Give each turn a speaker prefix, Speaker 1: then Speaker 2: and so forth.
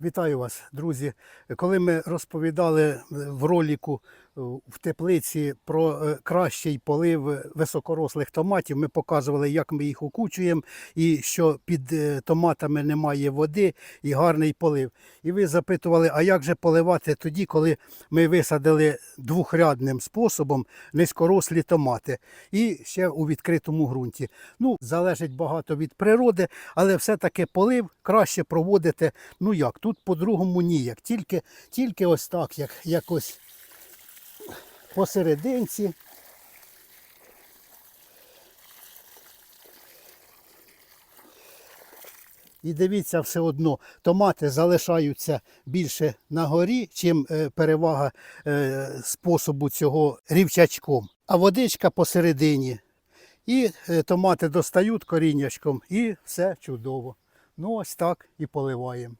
Speaker 1: Вітаю вас, друзі. Коли ми розповідали е, в роліку в теплиці про е, кращий полив високорослих томатів, ми показували, як ми їх окучуємо, і що під е, томатами немає води і гарний полив. І ви запитували, а як же поливати тоді, коли ми висадили двохрядним способом низькорослі томати і ще у відкритому ґрунті. Ну, залежить багато від природи, але все-таки полив краще проводити. Ну як, тут по-другому ніяк. Тільки, тільки ось так, як якось посерединці. І дивіться, все одно томати залишаються більше на горі, чим е, перевага е, способу цього рівчачком. А водичка посередині. І е, томати достають коріннячком, і все чудово. Ну, ось так і поливаємо.